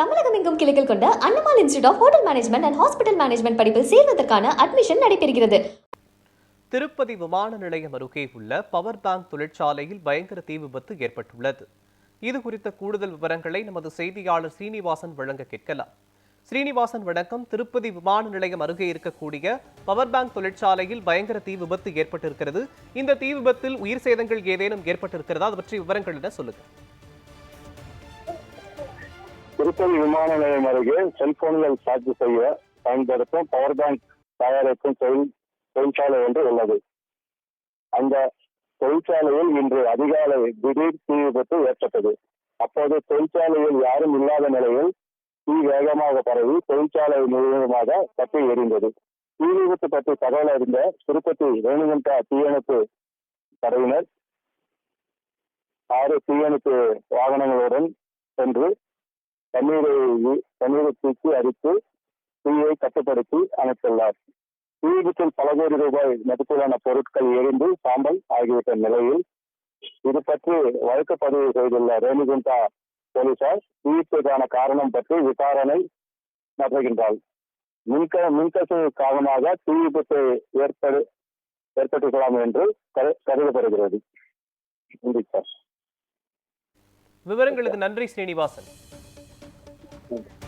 தமிழகம் எங்கும் கிளைகள் கொண்ட Annamalai institute of hotel management and hospital management படிப்பில் சேர்வதற்கான அட்மிஷன் நடைபெறுகிறது. திருப்பதி விமான நிலையம் அருகே உள்ள பவர் பேங்க் தொழிற்சாலையில் பயங்கர தீ விபத்து ஏற்பட்டுள்ளது. இது குறித்த கூடுதல் விவரங்களை நமது செய்தியாளர் ஸ்ரீனிவாசன் வழங்க கேட்கலாம். ஸ்ரீனிவாசன் வணக்கம். திருப்பதி விமான நிலையம் அருகே இருக்கக்கூடிய பவர் பேங்க் தொழிற்சாலையில் பயங்கர தீ விபத்து ஏற்பட்டிருக்கிறது. இந்த தீ விபத்தில் உயிர் சேதங்கள் ஏதேனும் ஏற்பட்டிருக்கிறதா? அது பற்றி விவரங்கள் என்ன சொல்லுங்கள் திருப்பதி விமான நிலையம் அருகே செல்போன்கள் சார்ஜ் செய்ய பயன்படுத்தும் பவர் பேங்க் தயாரிக்கும் தொழில் தொழிற்சாலை ஒன்று உள்ளது. அந்த தொழிற்சாலையில் இன்று அதிகாலை திடீர் தீ விபத்து ஏற்பட்டது. அப்போது தொழிற்சாலையில் யாரும் இல்லாத நிலையில் தீ வேகமாக பரவி தொழிற்சாலை முழுவதுமாக பற்றி எரிந்தது தீ விபத்து பற்றி தகவல் அறிந்த திருப்பதி ரேணுகண்டா தீயணைப்பு படையினர் ஆறு தீயணைப்பு வாகனங்களுடன் சென்று தண்ணீரை தண்ணீரை தூக்கி அரித்து தீயை கட்டுப்படுத்தி அமைத்துள்ளார் தீ விபத்தில் பல கோடி ரூபாய் மதிப்பிலான பொருட்கள் எரிந்து சாம்பல் ஆகிவிட்ட நிலையில் இது பற்றி வழக்கு பதிவு செய்துள்ள ரேணிகுண்டா போலீசார் தீ காரணம் பற்றி விசாரணை நடத்துகின்றார். மின்க மின்கசிவு காரணமாக தீ விபத்து ஏற்படு ஏற்பட்டிருக்கலாம் என்று கரு- கருதப்படுகிறது. நன்றி சார். விவரங்களுக்கு நன்றி ஸ்ரீனிவாசன். நன்றி.